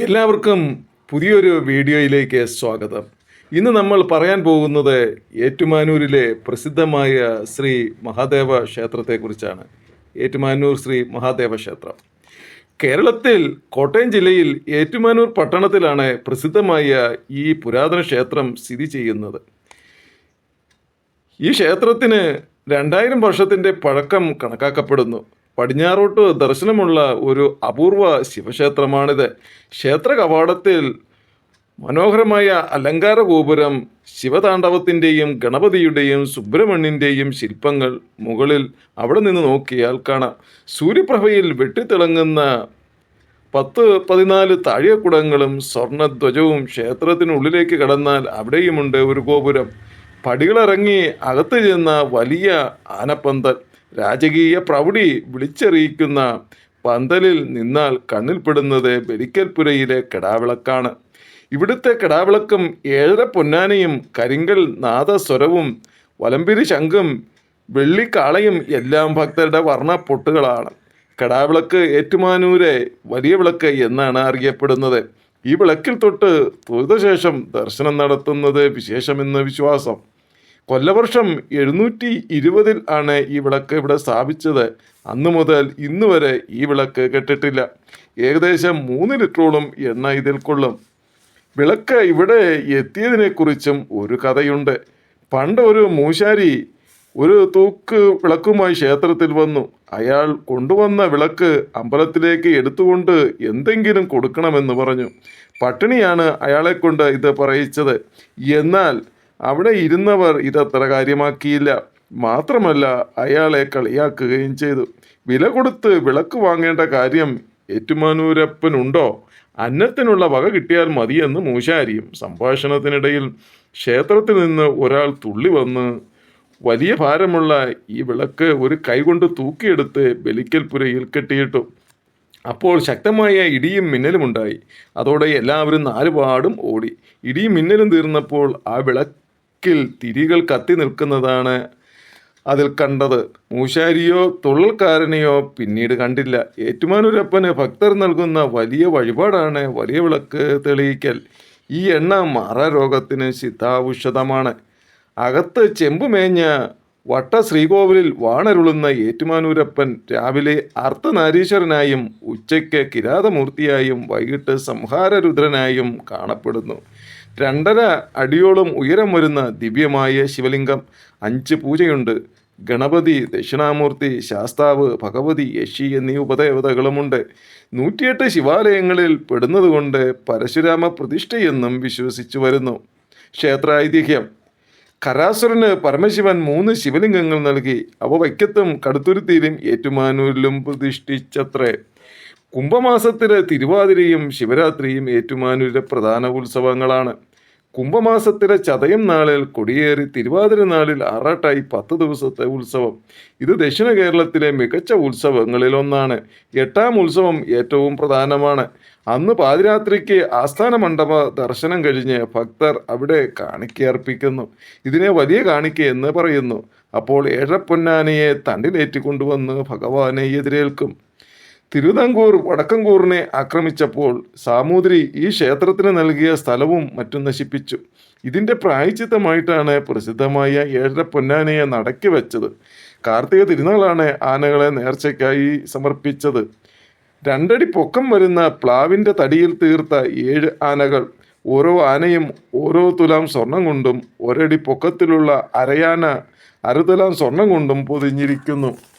എല്ലാവർക്കും പുതിയൊരു വീഡിയോയിലേക്ക് സ്വാഗതം. ഇന്ന് നമ്മൾ പറയാൻ പോകുന്നത് ഏറ്റുമാനൂരിലെ പ്രസിദ്ധമായ ശ്രീ മഹാദേവ ക്ഷേത്രത്തെക്കുറിച്ചാണ്. ഏറ്റുമാനൂർ ശ്രീ മഹാദേവ ക്ഷേത്രം. കേരളത്തിൽ കോട്ടയം ജില്ലയിൽ ഏറ്റുമാനൂർ പട്ടണത്തിലാണ് പ്രസിദ്ധമായ ഈ പുരാതന ക്ഷേത്രം സ്ഥിതി ചെയ്യുന്നത്. ഈ ക്ഷേത്രത്തിന് രണ്ടായിരം വർഷത്തിന്റെ പഴക്കം കണക്കാക്കപ്പെടുന്നു. പടിഞ്ഞാറോട്ട് ദർശനമുള്ള ഒരു അപൂർവ ശിവക്ഷേത്രമാണിത്. ക്ഷേത്ര കവാടത്തിൽ മനോഹരമായ അലങ്കാര ഗോപുരം ശിവതാണ്ഡവത്തിന്റെയും ഗണപതിയുടെയും സുബ്രഹ്മണ്യന്റെയും ശില്പങ്ങൾ മുകളിൽ അവിടെ നിന്ന് നോക്കിയാൽ കാണാം. സൂര്യപ്രഭയിൽ വെട്ടിത്തിളങ്ങുന്ന പത്ത് പതിനാല് താഴെക്കുടങ്ങളും സ്വർണധ്വജവും ക്ഷേത്രത്തിനുള്ളിലേക്ക് കടന്നാൽ അവിടെയുമുണ്ട് ഒരു ഗോപുരം. പടികളിറങ്ങി അകത്ത് ചെന്ന വലിയ ആനപ്പന്തൽ. രാജകീയ പ്രൗഢി വിളിച്ചറിയിക്കുന്ന പന്തലിൽ നിന്നാൽ കണ്ണിൽപ്പെടുന്നത് ബലിക്കൽപുരയിലെ കെടാവിളക്കാണ്. ഇവിടുത്തെ കെടാവിളക്കും ഏഴര പൊന്നാനയും കരിങ്കൽ നാദസ്വരവും വലമ്പിരി ശംഖും വെള്ളിക്കാളയും എല്ലാം ഭക്തരുടെ വർണ പൊട്ടുകളാണ് കടാവിളക്ക് ഏറ്റുമാനൂരെ വലിയ വിളക്ക് എന്നാണ് അറിയപ്പെടുന്നത്. ഈ വിളക്കിൽ തൊട്ട് തൊഴുതശേഷം ദർശനം നടത്തുന്നത് വിശേഷമെന്ന് വിശ്വാസം. കൊല്ലവർഷം എഴുന്നൂറ്റി ഇരുപതിൽ ആണ് ഈ വിളക്ക് ഇവിടെ സ്ഥാപിച്ചത്. അന്നു മുതൽ ഇന്ന് വരെ ഈ വിളക്ക് കെട്ടിട്ടില്ല. ഏകദേശം മൂന്ന് ലിറ്ററോളം എണ്ണ ഇതിൽ കൊള്ളും. വിളക്ക് ഇവിടെ എത്തിയതിനെക്കുറിച്ചും ഒരു കഥയുണ്ട്. പണ്ട് ഒരു മൂശാരി ഒരു തൂക്ക് വിളക്കുമായി ക്ഷേത്രത്തിൽ വന്നു. അയാൾ കൊണ്ടുവന്ന വിളക്ക് അമ്പലത്തിലേക്ക് എടുത്തുകൊണ്ട് എന്തെങ്കിലും കൊടുക്കണമെന്ന് പറഞ്ഞു. പട്ടിണിയാണ് അയാളെ കൊണ്ട് ഇത് പറയിച്ചത്. എന്നാൽ അവിടെ ഇരുന്നവർ ഇതത്ര കാര്യമാക്കിയില്ല. മാത്രമല്ല അയാളെ കളിയാക്കുകയും ചെയ്തു. വില കൊടുത്ത് വിളക്ക് വാങ്ങേണ്ട കാര്യം ഏറ്റുമാനൂരപ്പനുണ്ടോ? അന്നത്തിനുള്ള വക കിട്ടിയാൽ മതിയെന്ന് മൂശാരിയും സംഭാഷണത്തിനിടയിൽ ക്ഷേത്രത്തിൽ നിന്ന് ഒരാൾ തുള്ളി വന്ന് വലിയ ഭാരമുള്ള ഈ വിളക്ക് ഒരു കൈകൊണ്ട് തൂക്കിയെടുത്ത് ബലിക്കൽപുരയിൽ കെട്ടിയിട്ടു. അപ്പോൾ ശക്തമായ ഇടിയും മിന്നലും ഉണ്ടായി. അതോടെ എല്ലാവരും നാലുപാടും ഓടി. ഇടിയും മിന്നലും തീർന്നപ്പോൾ ആ വിളക്കിൽ തിരികൾ കത്തി നിൽക്കുന്നതാണ് അതിൽ കണ്ടത്. മൂശാരിയോ തുള്ളൽക്കാരനെയോ പിന്നീട് കണ്ടില്ല. ഏറ്റുമാനൂരപ്പന് ഭക്തർ നൽകുന്ന വലിയ വഴിപാടാണ് വലിയ വിളക്ക് തെളിയിക്കൽ. ഈ എണ്ണ മാറാരോഗത്തിന് സിദ്ധാവുഷതമാണ് അകത്ത് ചെമ്പുമേഞ്ഞ വട്ട ശ്രീകോവിലിൽ വാണരുളുന്ന ഏറ്റുമാനൂരപ്പൻ രാവിലെ അർത്ഥനാരീശ്വരനായും ഉച്ചയ്ക്ക് കിരാതമൂർത്തിയായും വൈകിട്ട് സംഹാരരുദ്രനായും കാണപ്പെടുന്നു. രണ്ടര അടിയോളം ഉയരം വരുന്ന ദിവ്യമായ ശിവലിംഗം അഞ്ച് പൂജയുണ്ട്. ഗണപതി ദക്ഷിണാമൂർത്തി ശാസ്താവ് ഭഗവതി യക്ഷി എന്നീ ഉപദേവതകളുമുണ്ട്. നൂറ്റിയെട്ട് ശിവാലയങ്ങളിൽ പെടുന്നതുകൊണ്ട് പരശുരാമ പ്രതിഷ്ഠയെന്നും വിശ്വസിച്ചു വരുന്നു. ക്ഷേത്ര ഐതിഹ്യം കരാസുരന് പരമശിവൻ മൂന്ന് ശിവലിംഗങ്ങൾ നൽകി. അവ വൈക്കത്തും കടുത്തുരുത്തിയിലും ഏറ്റുമാനൂരിലും പ്രതിഷ്ഠിച്ചത്രേ. കുംഭമാസത്തിലെ തിരുവാതിരയും ശിവരാത്രിയും ഏറ്റുമാനൂരിലെ പ്രധാന ഉത്സവങ്ങളാണ്. കുംഭമാസത്തിലെ ചതയം നാളിൽ കൊടിയേറി തിരുവാതിര നാളിൽ ആറാട്ടായി പത്ത് ദിവസത്തെ ഉത്സവം. ഇത് ദക്ഷിണ കേരളത്തിലെ മികച്ച ഉത്സവങ്ങളിലൊന്നാണ് എട്ടാം ഉത്സവം ഏറ്റവും പ്രധാനമാണ്. അന്ന് പാതിരാത്രിക്ക് ആസ്ഥാന മണ്ഡപ ദർശനം കഴിഞ്ഞ് ഭക്തർ അവിടെ കാണിക്കയർപ്പിക്കുന്നു. ഇതിനെ വലിയ കാണിക്ക എന്ന് പറയുന്നു. അപ്പോൾ ഏഴപ്പൊന്നാനയെ തണ്ടിലേറ്റിക്കൊണ്ടുവന്ന് ഭഗവാനെ എതിരേൽക്കും. തിരുവിതാംകൂർ വടക്കംകൂറിനെ ആക്രമിച്ചപ്പോൾ സാമൂതിരി ഈ ക്ഷേത്രത്തിന് നൽകിയ സ്ഥലവും മറ്റും നശിപ്പിച്ചു. ഇതിന്റെ പ്രായച്ചിത്തമായിട്ടാണ് പ്രസിദ്ധമായ ഏഴര പൊന്നാനയെ നടക്കി വെച്ചത്. കാർത്തിക തിരുനാളാണ് ആനകളെ നേർച്ചയ്ക്കായി സമർപ്പിച്ചത്. രണ്ടടി പൊക്കം വരുന്ന പ്ലാവിന്റെ തടിയിൽ തീർത്ത ഏഴ് ആനകൾ ഓരോ ആനയും ഓരോ തുലാം സ്വർണം കൊണ്ടും ഒരടി പൊക്കത്തിലുള്ള അരയാന അരതുലാം സ്വർണം കൊണ്ടും പൊതിഞ്ഞിരിക്കുന്നു.